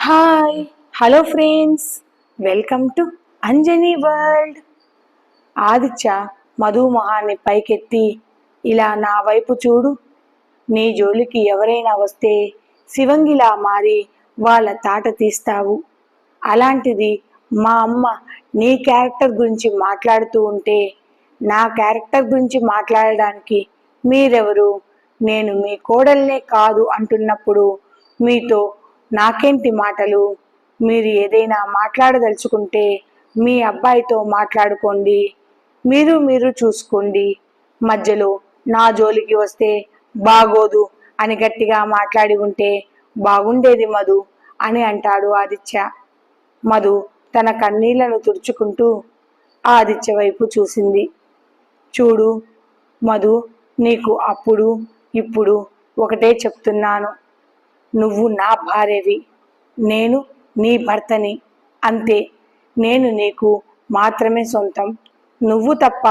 Hi hello friends welcome to Anjani world Aditya Madhu మొహాన్ని పైకెత్తి ఇలా నా వైపు చూడు. నీ జోలికి ఎవరైనా వస్తే శివంగిలా మారి వాళ్ళ తాట తీస్తావు. అలాంటిది మా అమ్మ నీ క్యారెక్టర్ గురించి మాట్లాడుతూ ఉంటే నా క్యారెక్టర్ గురించి మాట్లాడడానికి మీరెవరు? నేను మీ కోడల్నే కాదు అంటున్నప్పుడు మీతో నాకేంటి మాటలు? మీరు ఏదైనా మాట్లాడదలుచుకుంటే మీ అబ్బాయితో మాట్లాడుకోండి. మీరు మీరు చూసుకోండి. మధ్యలో నా జోలికి వస్తే బాగోదు అని గట్టిగా మాట్లాడి ఉంటే బాగుండేది మధు అని అంటాడు ఆదిత్య. మధు తన కన్నీళ్ళను తుడుచుకుంటూ ఆదిత్య వైపు చూసింది. చూడు మధు నీకు అప్పుడు ఇప్పుడు ఒకటే చెప్తున్నాను. నువ్వు నా భార్యవి. నేను నీ భర్తని. అంతే నేను నీకు మాత్రమే సొంతం. నువ్వు తప్ప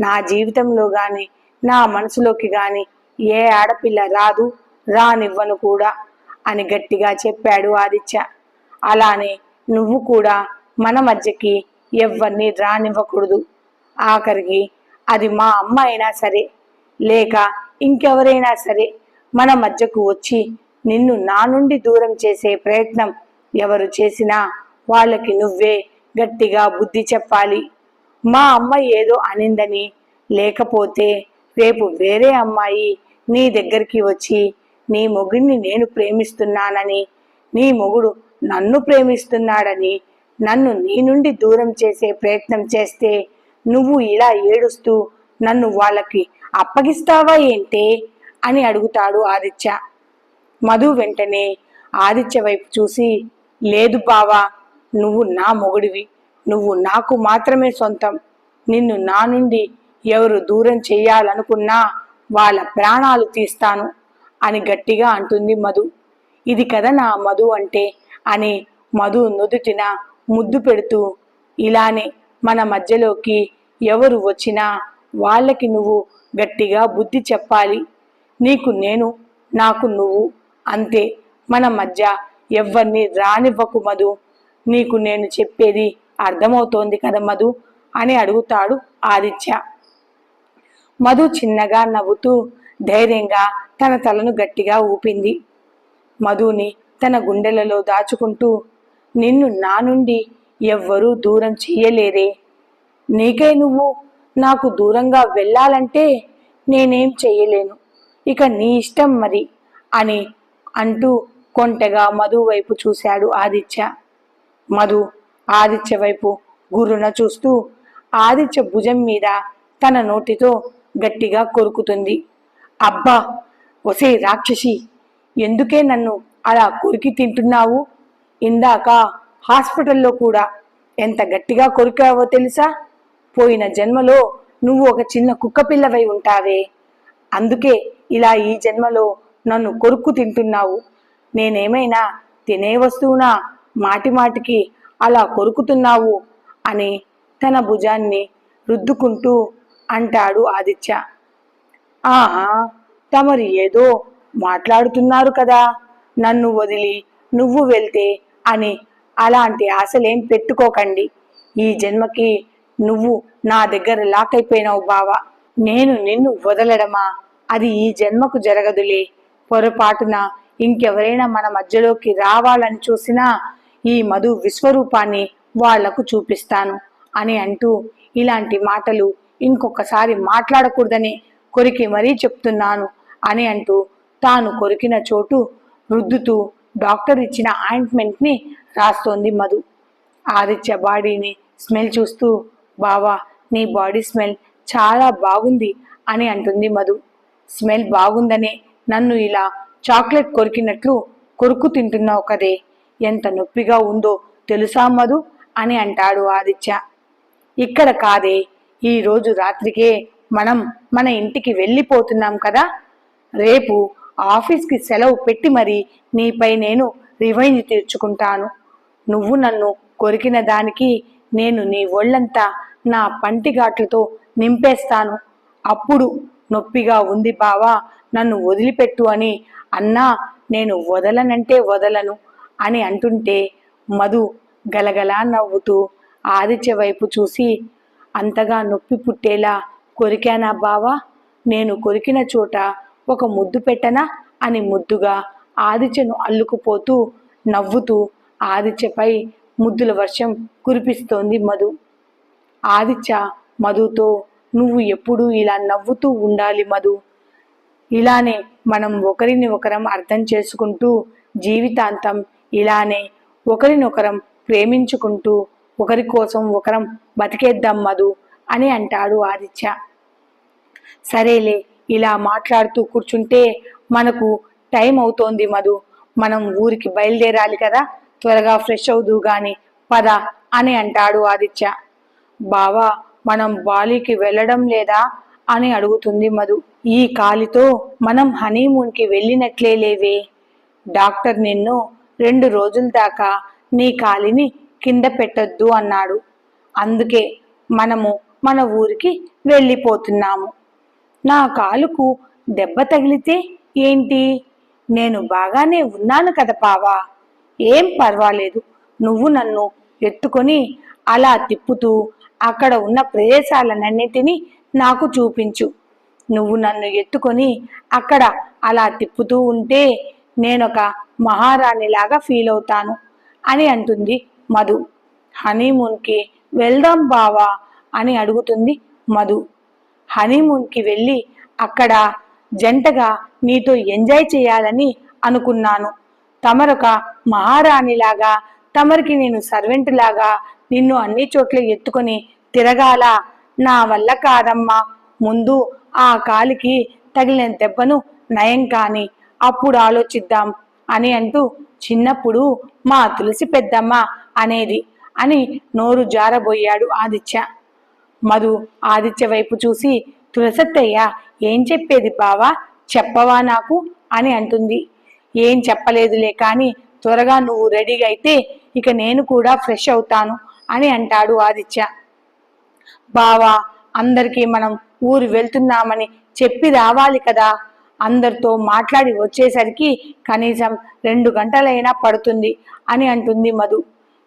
నా జీవితంలో కానీ నా మనసులోకి కానీ ఏ ఆడపిల్ల రాదు రానివ్వను కూడా అని గట్టిగా చెప్పాడు ఆదిత్య. అలానే నువ్వు కూడా మన మధ్యకి ఎవ్వరిని రానివ్వకూడదు. ఆఖరికి అది మా అమ్మ అయినా సరే లేక ఇంకెవరైనా సరే మన మధ్యకు వచ్చి నిన్ను నా నుండి దూరం చేసే ప్రయత్నం ఎవరు చేసినా వాళ్ళకి నువ్వే గట్టిగా బుద్ధి చెప్పాలి. మా అమ్మ ఏదో అనిందని లేకపోతే రేపు వేరే అమ్మాయి నీ దగ్గరికి వచ్చి నీ మొగుడిని నేను ప్రేమిస్తున్నానని నీ మొగుడు నన్ను ప్రేమిస్తున్నాడని నన్ను నీ నుండి దూరం చేసే ప్రయత్నం చేస్తే నువ్వు ఇలా ఏడుస్తూ నన్ను వాళ్ళకి అప్పగిస్తావా ఏంటే అని అడుగుతాడు ఆదిత్య. మధు వెంటనే ఆదిత్య వైపు చూసి లేదు బావా నువ్వు నా మొగుడివి. నువ్వు నాకు మాత్రమే సొంతం. నిన్ను నా నుండి ఎవరు దూరం చేయాలనుకున్నా వాళ్ళ ప్రాణాలు తీస్తాను అని గట్టిగా అంటుంది మధు. ఇది కదా నా మధు అంటే అని మధు నుదుటిన ముద్దు పెడుతూ ఇలానే మన మధ్యలోకి ఎవరు వచ్చినా వాళ్ళకి నువ్వు గట్టిగా బుద్ధి చెప్పాలి. నీకు నేను నాకు నువ్వు. అంతే మన మధ్య ఎవ్వరిని రానివ్వకు మధు. నీకు నేను చెప్పేది అర్థమవుతోంది కదా మధు? అని అడుగుతాడు ఆదిత్య. మధు చిన్నగా నవ్వుతూ ధైర్యంగా తన తలను గట్టిగా ఊపింది. మధుని తన గుండెలలో దాచుకుంటూ నిన్ను నా నుండి ఎవ్వరూ దూరం చెయ్యలేరే. నీకే నువ్వు నాకు దూరంగా వెళ్ళాలంటే నేనేం చెయ్యలేను. ఇక నీ ఇష్టం మరి అని అంటూ కొంటెగా మధు వైపు చూశాడు ఆదిత్య. మధు ఆదిత్య వైపు గుర్రున చూస్తూ ఆదిత్య భుజం మీద తన నోటితో గట్టిగా కొరుకుతుంది. అబ్బా! ఒసే రాక్షసి! ఎందుకే నన్ను అలా కొరికి తింటున్నావు? ఇందాక హాస్పిటల్లో కూడా ఎంత గట్టిగా కొరికావో తెలుసా? పోయిన జన్మలో నువ్వు ఒక చిన్న కుక్కపిల్లవై ఉంటావే. అందుకే ఇలా ఈ జన్మలో నన్ను కొరుక్కు తింటున్నావు. నేనేమైనా తినే వస్తువునా మాటి మాటికి అలా కొరుకుతున్నావు అని తన భుజాన్ని రుద్దుకుంటూ అంటాడు ఆదిత్య. ఆహా తమరు ఏదో మాట్లాడుతున్నారు కదా. నన్ను వదిలి నువ్వు వెళ్తే అని అలాంటి ఆశలేం పెట్టుకోకండి. ఈ జన్మకి నువ్వు నా దగ్గర లాక్ అయిపోయినావు బావా. నేను నిన్ను వదలడమా? అది ఈ జన్మకు జరగదులే. పొరపాటున ఇంకెవరైనా మన మధ్యలోకి రావాలని చూసినా ఈ మధు విశ్వరూపాన్ని వాళ్ళకు చూపిస్తాను అని అంటూ ఇలాంటి మాటలు ఇంకొకసారి మాట్లాడకూడదని కొరికి మరీ చెప్తున్నాను అని అంటూ తాను కొరికిన చోటు రుద్దుతూ డాక్టర్ ఇచ్చిన ఆయింట్మెంట్ని రాస్తోంది మధు. ఆదిత్య బాడీని స్మెల్ చూస్తూ బావా నీ బాడీ స్మెల్ చాలా బాగుంది అని అంటుంది మధు. స్మెల్ బాగుందనే నన్ను ఇలా చాక్లెట్ కొరికినట్లు కొరుకు తింటున్నావు కదే. ఎంత నొప్పిగా ఉందో తెలుసా మధు? అని అంటాడు ఆదిత్య. ఇక్కడ కాదే. ఈరోజు రాత్రికే మనం మన ఇంటికి వెళ్ళిపోతున్నాం కదా. రేపు ఆఫీస్కి సెలవు పెట్టి మరి నీపై నేను రివైంజ్ తీర్చుకుంటాను. నువ్వు నన్ను కొరికిన దానికి నేను నీ ఒళ్ళంతా నా పంటిఘాట్లతో నింపేస్తాను. అప్పుడు నొప్పిగా ఉంది బావా. నన్ను వదిలిపెట్టు అని అన్నా నేను వదలనంటే వదలను అని అంటుంటే మధు గలగలా నవ్వుతూ ఆదిత్య వైపు చూసి అంతగా నొప్పి పుట్టేలా కొరికానా బావా? నేను కొరికిన చోట ఒక ముద్దు పెట్టనా? అని ముద్దుగా ఆదిత్యను అల్లుకుపోతూ నవ్వుతూ ఆదిత్యపై ముద్దుల వర్షం కురిపిస్తోంది మధు. ఆదిత్య మధుతో నువ్వు ఎప్పుడూ ఇలా నవ్వుతూ ఉండాలి మధు. ఇలానే మనం ఒకరిని ఒకరం అర్థం చేసుకుంటూ జీవితాంతం ఇలానే ఒకరినొకరం ప్రేమించుకుంటూ ఒకరి కోసం ఒకరం బతికేద్దాం మధు అని అంటాడు ఆదిత్య. సరేలే ఇలా మాట్లాడుతూ కూర్చుంటే మనకు టైం అవుతోంది మధు. మనం ఊరికి బయలుదేరాలి కదా త్వరగా ఫ్రెష్ అవుదు గాని పద అని అంటాడు ఆదిత్య. బావా మనం బాలీకి వెళ్ళడం లేదా? అని అడుగుతుంది మధు. ఈ కాలితో మనం హనీమూన్కి వెళ్ళినట్లే లేవే. డాక్టర్ నిన్ను రెండు రోజుల దాకా నీ కాలిని కింద పెట్టొద్దు అన్నాడు. అందుకే మనము మన ఊరికి వెళ్ళిపోతున్నాము. నా కాలుకు దెబ్బ తగిలితే ఏంటి? నేను బాగానే ఉన్నాను కదా పావా. ఏం పర్వాలేదు. నువ్వు నన్ను ఎత్తుకొని అలా తిప్పుతూ అక్కడ ఉన్న ప్రదేశాలన్నిటినీ నాకు చూపించు. నువ్వు నన్ను ఎత్తుకొని అక్కడ అలా తిప్పుతూ ఉంటే నేనొక మహారాణిలాగా ఫీల్ అవుతాను అని అంటుంది మధు. హనీమూన్కి వెళ్దాం బావా అని అడుగుతుంది మధు. హనీమూన్కి వెళ్ళి అక్కడ జంటగా నీతో ఎంజాయ్ చేయాలని అనుకున్నాను. తమరొక మహారాణిలాగా తమరికి నేను సర్వెంట్ లాగా నిన్ను అన్ని చోట్ల ఎత్తుకొని తిరగాల నా వల్ల కాదమ్మా. ముందు ఆ కాలికి తగిలిన దెబ్బను నయం కాని అప్పుడు ఆలోచిద్దాం అని అంటూ చిన్నప్పుడు మా తులసి పెద్దమ్మ అనేది అని నోరు జారబోయాడు ఆదిత్య. మధు ఆదిత్య వైపు చూసి తులసత్తయ్య ఏం చెప్పేది బావా? చెప్పవా నాకు? అని అంటుంది. ఏం చెప్పలేదులే కానీ త్వరగా నువ్వు రెడీగా అయితే ఇక నేను కూడా ఫ్రెష్ అవుతాను అని అంటాడు ఆదిత్య. బావా అందరికీ మనం ఊరు వెళ్తున్నామని చెప్పి రావాలి కదా. అందరితో మాట్లాడి వచ్చేసరికి కనీసం రెండు గంటలైనా పడుతుంది అని అంటుంది మధు.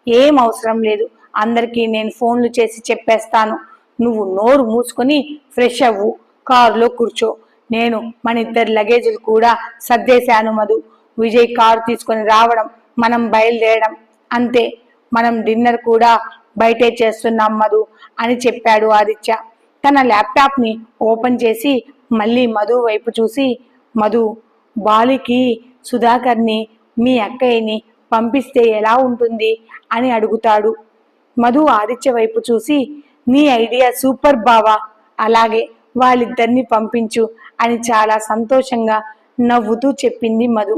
ఏం అవసరం లేదు అందరికీ నేను ఫోన్లు చేసి చెప్పేస్తాను. నువ్వు నోరు మూసుకొని ఫ్రెష్ అవ్వు కారులో కూర్చో. నేను మన ఇద్దరి లగేజీలు కూడా సర్దేశాను మధు. విజయ్ కారు తీసుకొని రావడం మనం బయలుదేరడం అంతే. మనం డిన్నర్ కూడా బయటే చేస్తున్నాం మధు. అని చెప్పాడు ఆదిత్య. తన ల్యాప్టాప్ని ఓపెన్ చేసి మళ్ళీ మధు వైపు చూసి మధు బాలికి సుధాకర్ని మీ అక్కయ్యని పంపిస్తే ఎలా ఉంటుంది? అని అడుగుతాడు. మధు ఆదిత్య వైపు చూసి నీ ఐడియా సూపర్ బావా అలాగే వాళ్ళిద్దరిని పంపించు అని చాలా సంతోషంగా నవ్వుతూ చెప్పింది మధు.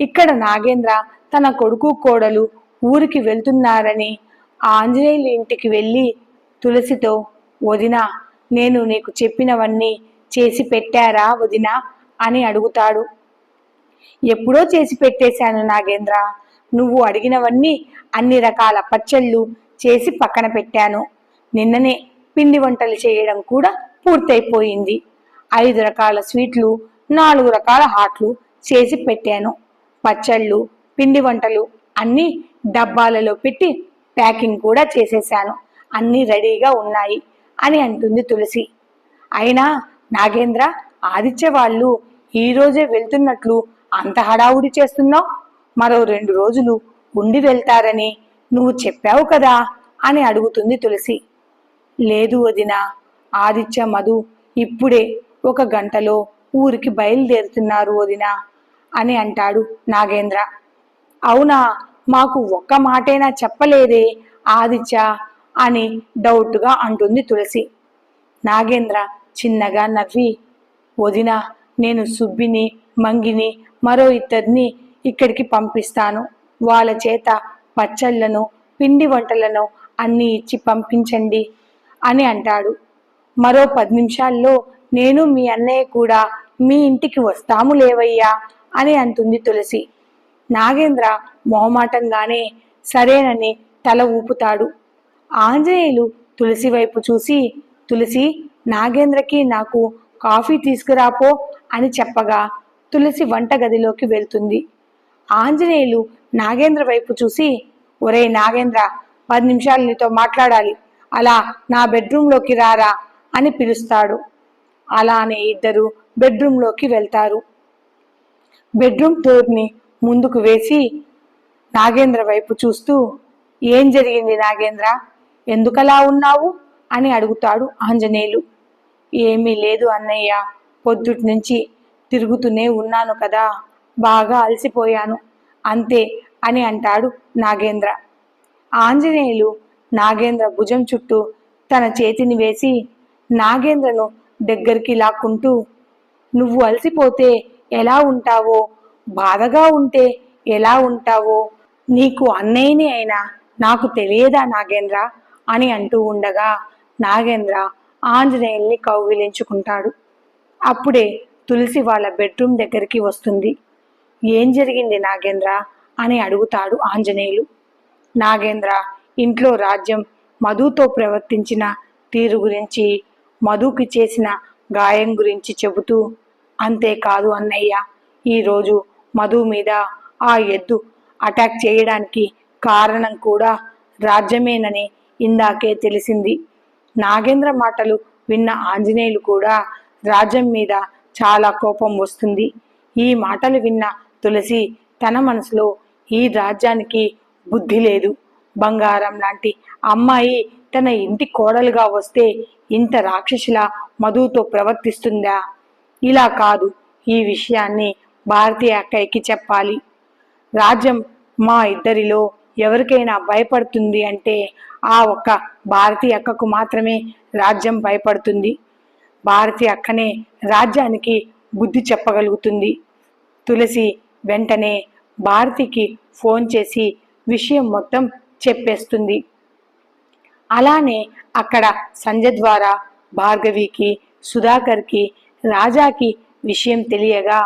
ఇక్కడ నాగేంద్ర తన కొడుకు కోడలు ఊరికి వెళ్తున్నారని ఆంజనేయుల ఇంటికి వెళ్ళి తులసితో వదిన నేను నీకు చెప్పినవన్నీ చేసి పెట్టారా వదిన అని అడుగుతాడు. ఎప్పుడో చేసి పెట్టేశాను నాగేంద్ర. నువ్వు అడిగినవన్నీ అన్ని రకాల పచ్చళ్ళు చేసి పక్కన పెట్టాను. నిన్ననే పిండి వంటలు చేయడం కూడా పూర్తయిపోయింది. ఐదు రకాల స్వీట్లు నాలుగు రకాల హాట్లు చేసి పెట్టాను. పచ్చళ్ళు పిండి వంటలు అన్నీ డబ్బాలలో పెట్టి ప్యాకింగ్ కూడా చేసేశాను అన్నీ రెడీగా ఉన్నాయి అని అంటుంది తులసి. అయినా నాగేంద్ర ఆదిత్య వాళ్ళు ఈరోజే వెళ్తున్నట్లు అంత హడావుడి చేస్తున్నావు? మరో రెండు రోజులు ఉండి వెళ్తారని నువ్వు చెప్పావు కదా అని అడుగుతుంది తులసి. లేదు వదిన ఆదిత్య మధు ఇప్పుడే ఒక గంటలో ఊరికి బయలుదేరుతున్నారు వదిన అని అంటాడు నాగేంద్ర. అవునా? మాకు ఒక్క మాటైనా చెప్పలేదే ఆదిత్య అని డౌట్గా అంటుంది తులసి. నాగేంద్ర చిన్నగా నవ్వి వదిన నేను సుబ్బిని మంగిని మరో ఇద్దరిని ఇక్కడికి పంపిస్తాను. వాళ్ళ చేత పచ్చళ్ళను పిండి వంటలను అన్నీ ఇచ్చి పంపించండి అని అంటాడు. మరో పది నిమిషాల్లో నేను మీ అన్నయ్య కూడా మీ ఇంటికి వస్తాము లేవయ్యా అని అంటుంది తులసి. నాగేంద్ర మొహమాటంగానే సరేనని తల ఊపుతాడు. ఆంజనేయులు తులసి వైపు చూసి తులసి నాగేంద్రకి నాకు కాఫీ తీసుకురాపో అని చెప్పగా తులసి వంటగదిలోకి వెళ్తుంది. ఆంజనేయులు నాగేంద్ర వైపు చూసి ఒరే నాగేంద్ర పది నిమిషాలు నీతో మాట్లాడాలి. అలా నా బెడ్రూమ్లోకి రారా అని పిలుస్తాడు. అలానే ఇద్దరు బెడ్రూమ్లోకి వెళ్తారు. బెడ్రూమ్ డోర్ని ముందుకు వేసి నాగేంద్ర వైపు చూస్తూ ఏం జరిగింది నాగేంద్ర? ఎందుకలా ఉన్నావు? అని అడుగుతాడు ఆంజనేయులు. ఏమీ లేదు అన్నయ్య పొద్దుటి నుంచి తిరుగుతూనే ఉన్నాను కదా బాగా అలసిపోయాను అంతే అని అంటాడు నాగేంద్ర. ఆంజనేయులు నాగేంద్ర భుజం చుట్టూ తన చేతిని వేసి నాగేంద్రను దగ్గరికి లాక్కుంటూ నువ్వు అలసిపోతే ఎలా ఉంటావో బాధగా ఉంటే ఎలా ఉంటావో? నీకు అన్నయ్యని అయినా నాకు తెలియదా నాగేంద్ర? అని అంటూ ఉండగా నాగేంద్ర ఆంజనేయుల్ని కౌగిలించుకుంటాడు. అప్పుడే తులసి వాళ్ళ బెడ్రూమ్ దగ్గరికి వస్తుంది. ఏం జరిగింది నాగేంద్ర? అని అడుగుతాడు ఆంజనేయులు. నాగేంద్ర ఇంట్లో రాజ్యం మధుతో ప్రవర్తించిన తీరు గురించి మధుకి చేసిన గాయం గురించి చెబుతూ అంతేకాదు అన్నయ్య ఈరోజు మధు మీద ఆ ఎద్దు అటాక్ చేయడానికి కారణం కూడా రాజ్యమేనని ఇందాకే తెలిసింది. నాగేంద్ర మాటలు విన్న ఆంజనేయులు కూడా రాజ్యం మీద చాలా కోపం వస్తుంది. ఈ మాటలు విన్న తులసి తన మనసులో ఈ రాజ్యానికి బుద్ధి లేదు. బంగారం లాంటి అమ్మాయి తన ఇంటి కోడలుగా వస్తే ఇంత రాక్షసుల మధుతో ప్రవర్తిస్తుందా? ఇలా కాదు. ఈ విషయాన్ని భారతీయ అక్కయ్యకి చెప్పాలి. రాజ్యం మా ఇద్దరిలో ఎవరికైనా భయపడుతుంది అంటే ఆ ఒక్క భారతి అక్కకు మాత్రమే రాజ్యం భయపడుతుంది. భారతి అక్కనే రాజ్యానికి బుద్ధి చెప్పగలుగుతుంది. తులసి వెంటనే భారతికి ఫోన్ చేసి విషయం మొత్తం చెప్పేస్తుంది. అలానే అక్కడ సంజయ్ ద్వారా భార్గవికి సుధాకర్కి రాజాకి విషయం తెలియగా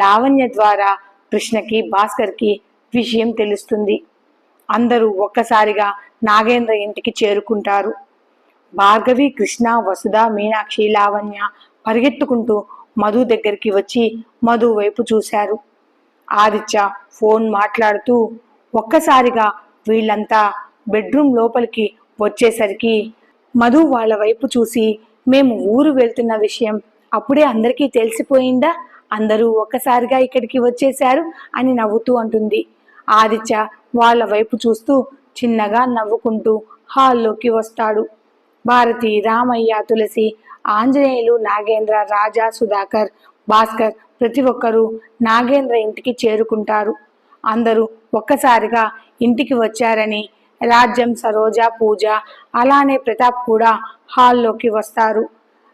లావణ్య ద్వారా కృష్ణకి భాస్కర్కి విషయం తెలుస్తుంది. అందరూ ఒక్కసారిగా నాగేంద్ర ఇంటికి చేరుకుంటారు. భార్గవి కృష్ణ వసుధ మీనాక్షి లావణ్య పరిగెత్తుకుంటూ మధు దగ్గరికి వచ్చి మధు వైపు చూశారు. ఆదిత్య ఫోన్ మాట్లాడుతూ ఒక్కసారిగా వీళ్ళంతా బెడ్రూమ్ లోపలికి వచ్చేసరికి మధు వాళ్ళ వైపు చూసి మేము ఊరు వెళ్తున్న విషయం అప్పుడే అందరికీ తెలిసిపోయిందా? అందరూ ఒక్కసారిగా ఇక్కడికి వచ్చేశారు అని నవ్వుతూ అంటుంది. ఆదిత్య వాళ్ళ వైపు చూస్తూ చిన్నగా నవ్వుకుంటూ హాల్లోకి వస్తాడు. భారతి రామయ్య తులసి ఆంజనేయులు నాగేంద్ర రాజా సుధాకర్ భాస్కర్ ప్రతి ఒక్కరూ నాగేంద్ర ఇంటికి చేరుకుంటారు. అందరూ ఒక్కసారిగా ఇంటికి వచ్చారని రాజ్యం సరోజ పూజ అలానే ప్రతాప్ కూడా హాల్లోకి వస్తారు.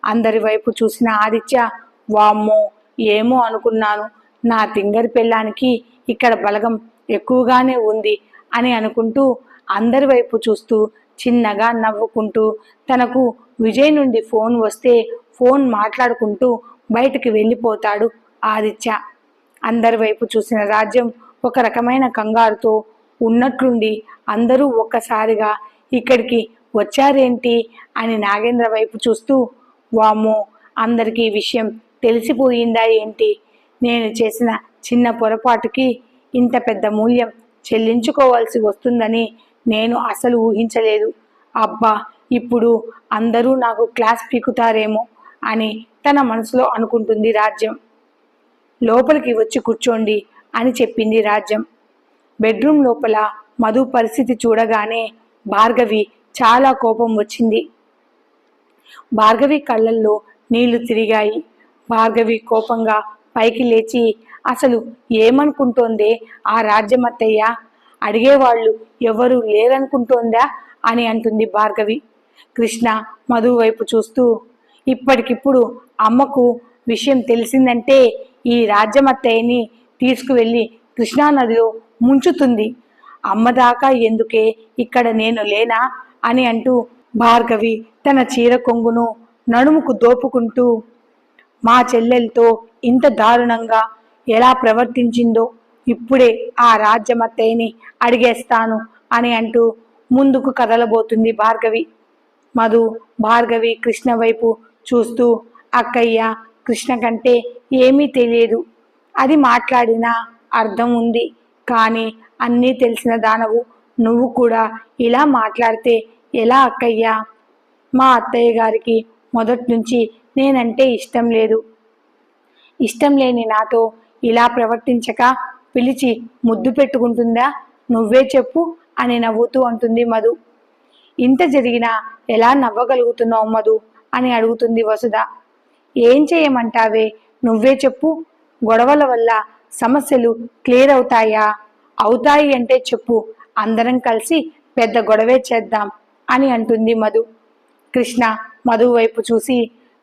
అందరి వైపు చూసిన ఆదిత్య వామ్మో ఏమో అనుకున్నాను. నా తింగరి పెళ్ళానికి ఇక్కడ బలగం ఎక్కువగానే ఉంది అని అనుకుంటూ అందరి వైపు చూస్తూ చిన్నగా నవ్వుకుంటూ తనకు విజయ్ నుండి ఫోన్ వస్తే ఫోన్ మాట్లాడుకుంటూ బయటికి వెళ్ళిపోతాడు ఆదిత్య. అందరి వైపు చూసిన రాజ్యం ఒక రకమైన కంగారుతో ఉన్నట్లుండి అందరూ ఒక్కసారిగా ఇక్కడికి వచ్చారేంటి అని నాగేంద్ర వైపు చూస్తూ వామ్మో అందరికీ విషయం తెలిసిపోయిందా ఏంటి? నేను చేసిన చిన్న పొరపాటుకి ఇంత పెద్ద మూల్యం చెల్లించుకోవాల్సి వస్తుందని నేను అసలు ఊహించలేదు. అబ్బా ఇప్పుడు అందరూ నాకు క్లాస్ పీకుతారేమో అని తన మనసులో అనుకుంటుంది రాజ్యం. లోపలికి వచ్చి కూర్చోండి అని చెప్పింది రాజ్యం. బెడ్రూమ్ లోపల మధు పరిస్థితి చూడగానే భార్గవి చాలా కోపం వచ్చింది. భార్గవి కళ్ళల్లో నీళ్ళు తిరిగాయి. భార్గవి కోపంగా పైకి లేచి అసలు ఏమనుకుంటోందే ఆ రాజ్యమత్తయ్య? అడిగేవాళ్ళు ఎవరు లేరనుకుంటోందా? అని అంటుంది భార్గవి. కృష్ణ మధు వైపు చూస్తూ ఇప్పటికిప్పుడు అమ్మకు విషయం తెలిసిందంటే ఈ రాజ్యమత్తయ్యని తీసుకువెళ్ళి కృష్ణానదిలో ముంచుతుంది. అమ్మ దాకా ఎందుకే ఇక్కడ నేను లేనా? అని అంటూ భార్గవి తన చీర కొంగును నడుముకు దోపుకుంటూ మా చెల్లెలతో ఇంత దారుణంగా ఎలా ప్రవర్తించిందో ఇప్పుడే ఆ రాజ్యమత్తయ్యని అడిగేస్తాను అని అంటూ ముందుకు కదలబోతుంది భార్గవి. మధు భార్గవి కృష్ణ వైపు చూస్తూ అక్కయ్య కృష్ణ కంటే ఏమీ తెలియదు. అది మాట్లాడినా అర్థం ఉంది. కానీ అన్నీ తెలిసిన దానవు నువ్వు కూడా ఇలా మాట్లాడితే ఎలా అక్కయ్యా మా అత్తయ్య గారికి మొదటి నుంచి నేనంటే ఇష్టం లేదు. ఇష్టం లేని నాతో ఇలా ప్రవర్తించక పిలిచి ముద్దు పెట్టుకుంటుందా? నువ్వే చెప్పు అని నవ్వుతూ అంటుంది మధు. ఇంత జరిగినా ఎలా నవ్వగలుగుతున్నావు మధు? అని అడుగుతుంది వసుధ. ఏం చేయమంటావే? నువ్వే చెప్పు. గొడవల వల్ల సమస్యలు క్లియర్ అవుతాయా? అవుతాయి అంటే చెప్పు. అందరం కలిసి పెద్ద గొడవే చేద్దాం అని అంటుంది మధు. కృష్ణ మధు వైపు చూసి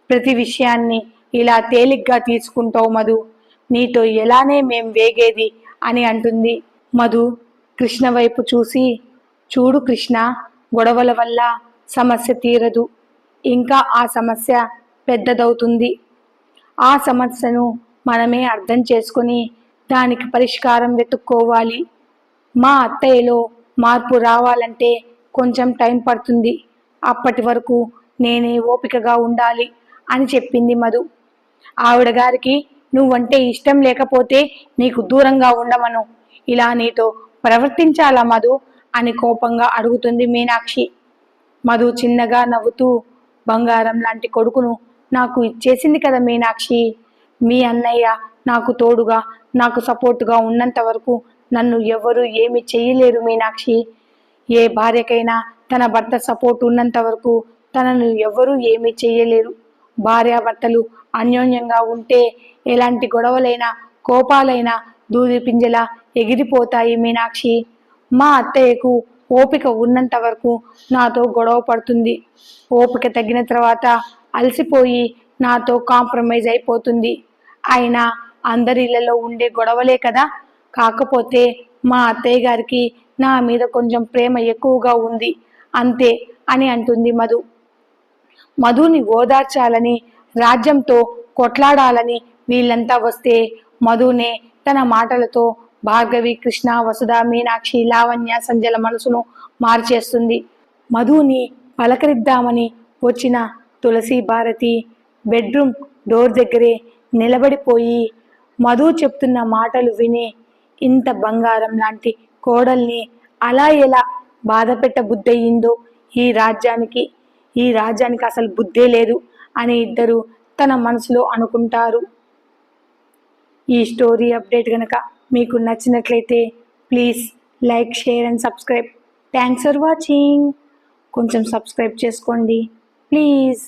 ప్రతి విషయాన్ని ఇలా తేలిగ్గా తీసుకుంటావు మధు. నీతో ఎలానే మేం వేగేది అని అంటుంది మధు. కృష్ణ వైపు చూసి చూడు కృష్ణ గొడవల వల్ల సమస్య తీరదు. ఇంకా ఆ సమస్య పెద్దదవుతుంది. ఆ సమస్యను మనమే అర్థం చేసుకొని దానికి పరిష్కారం వెతుక్కోవాలి. మా అత్తయ్యలో మార్పు రావాలంటే కొంచెం టైం పడుతుంది. అప్పటి వరకు నేనే ఓపికగా ఉండాలి అని చెప్పింది మధు. ఆవిడ గారికి నువ్వంటే ఇష్టం లేకపోతే నీకు దూరంగా ఉండమను. ఇలా నీతో ప్రవర్తించాలా మధు? అని కోపంగా అడుగుతుంది మీనాక్షి. మధు చిన్నగా నవ్వుతూ బంగారం లాంటి కొడుకును నాకు ఇచ్చేసింది కదా మీనాక్షి. మీ అన్నయ్య నాకు తోడుగా నాకు సపోర్టుగా ఉన్నంత వరకు నన్ను ఎవరు ఏమి చేయలేరు మీనాక్షి. ఏ భార్యకైనా తన భర్త సపోర్ట్ ఉన్నంత వరకు తనను ఎవరూ ఏమీ చేయలేరు భార్యాభర్తలు అన్యోన్యంగా ఉంటే ఎలాంటి గొడవలైనా కోపాలైనా దూది పింజలా ఎగిరిపోతాయి మీనాక్షి. మా అత్తయ్యకు ఓపిక ఉన్నంత వరకు నాతో గొడవ పడుతుంది. ఓపిక తగ్గిన తర్వాత అలసిపోయి నాతో కాంప్రమైజ్ అయిపోతుంది. అయినా అందరిళ్ళలో ఉండే గొడవలే కదా? కాకపోతే మా అత్తయ్య గారికి నా మీద కొంచెం ప్రేమ ఎక్కువగా ఉంది. అంతే అని అంటుంది మధు. మధుని ఓదార్చాలని రాజ్యంతో కొట్లాడాలని వీళ్ళంతా వస్తే మధునే తన మాటలతో భార్గవి కృష్ణ వసుధ మీనాక్షి లావణ్య సంజల మనసును మార్చేస్తుంది. మధుని పలకరిద్దామని వచ్చిన తులసి భారతి బెడ్రూమ్ డోర్ దగ్గరే నిలబడిపోయి మధు చెప్తున్న మాటలు విని ఇంత బంగారం లాంటి కోడల్ని అలా ఎలా బాధ పెట్ట బుద్ధయిందో ఈ రాజ్యానికి ఈ రాజ్యానికి అసలు బుద్ధే లేదు అని ఇద్దరు తన మనసులో అనుకుంటారు. ఈ స్టోరీ అప్డేట్ కనుక మీకు నచ్చినట్లయితే please like share and subscribe. Thanks for watching. కొంచెం సబ్స్క్రైబ్ చేసుకోండి. ప్లీజ్.